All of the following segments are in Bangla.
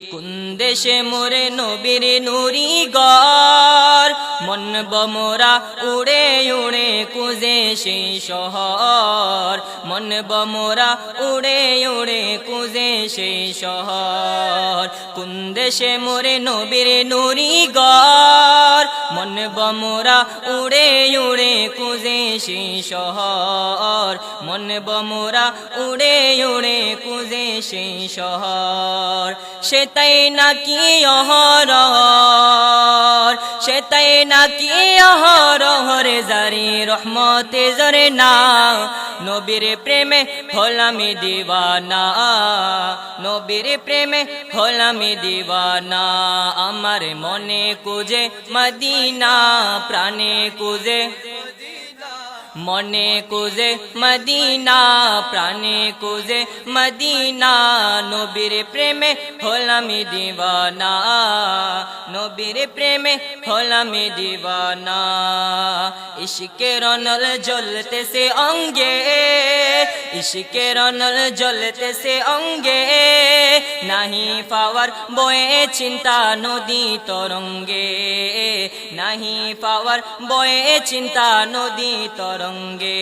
কোন দেশে মোরে নবীর নুরি গর মন বমরা উড়ে উড়ে কুজে সে শহর। মন বমরা উড়ে উড়ে কুজে সে শহর। কোন দেশে মোরে নবীর নুরি গর মন বমরা উড়ে উড়ে কুজে সে শহর। মন বমরা উড়ে উড়ে কুজে সে শহর। সে তাই নাকি অহর সে তাই নাকি অহরহর জারি, রহমতে জরে না। নবীর প্রেমে হলামি দিবানা নবীর প্রেমে হলামি দিবানা আমার মনে কুজে মদিনা, প্রাণে কুজে মনে কুজে মদিনা, প্রাণে কুজে মদিনা, নবীর প্রেমে হলামি দিবানা নবীর প্রেমে হলামি দিবানা ইশকে রনল জ্বলতে সে অঙ্গে ইশকে রনল জ্বলতে সে অঙ্গে। নাহি পাওয়ার বয়ে চিন্তা নদী তরঙ্গে। নাহি পাওয়ার বয়ে চিন্তা নদী তরঙ্গে।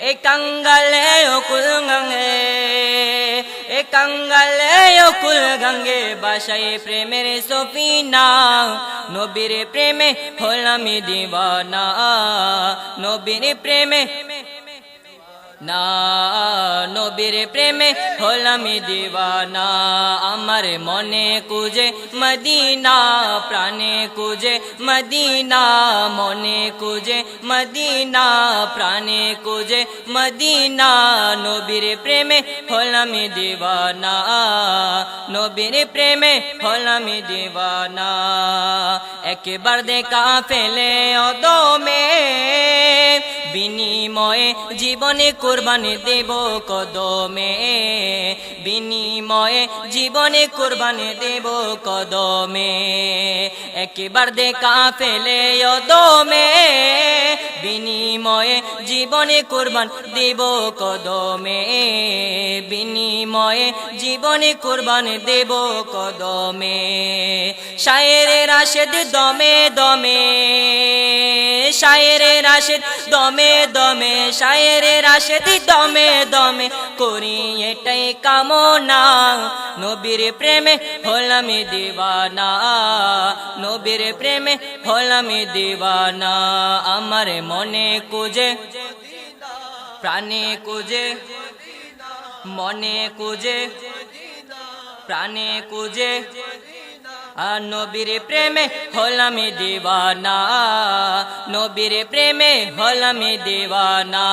এ কাঙ্গালে অকুল গঙ্গে এ কাঙ্গালে অকুল গঙ্গে বাসায় প্রেমের সফিনা। নবীর প্রেমে হলামি দিবানা। নবীর প্রেমে না, নবীর প্রেমে হলামি দিবানা আমার মনে কুজে মদিনা, প্রাণে কুজে মদিনা, মনে কুজে মদিনা, প্রাণে কুজে মদিনা। নবীর প্রেমে হলামি দিবানা নবীর প্রেমে হলামি দিবানা একবার দেখা ফেলে অদমে বিনিময়ে জীবনে কোরবানি দেব কদমে। বিনিময়ে জীবনে কোরবানি দেব কদমে। একবার দেখা ফেলে অদমে। বিনিময়ে জীবনে কোরবান দেব কদমে। বিনিময়ে জীবনে কোরবান দেব কদমে। শায়ের রাশেদ দমে দমে। শায়ের রাশেদ, দমে দমে, শায়ের রাশেদ, দমে দমে করি এটাই কামনা। নবীর প্রেমে হলামি দিবানা, নবীর প্রেমে হলামি দিবানা। আমার মনে কুজে, প্রাণে কুজে, মনে কুজে, প্রাণে কুজে নবীর প্রেমে হলামি দিবানা নবীর প্রেমে হলামি দিবানা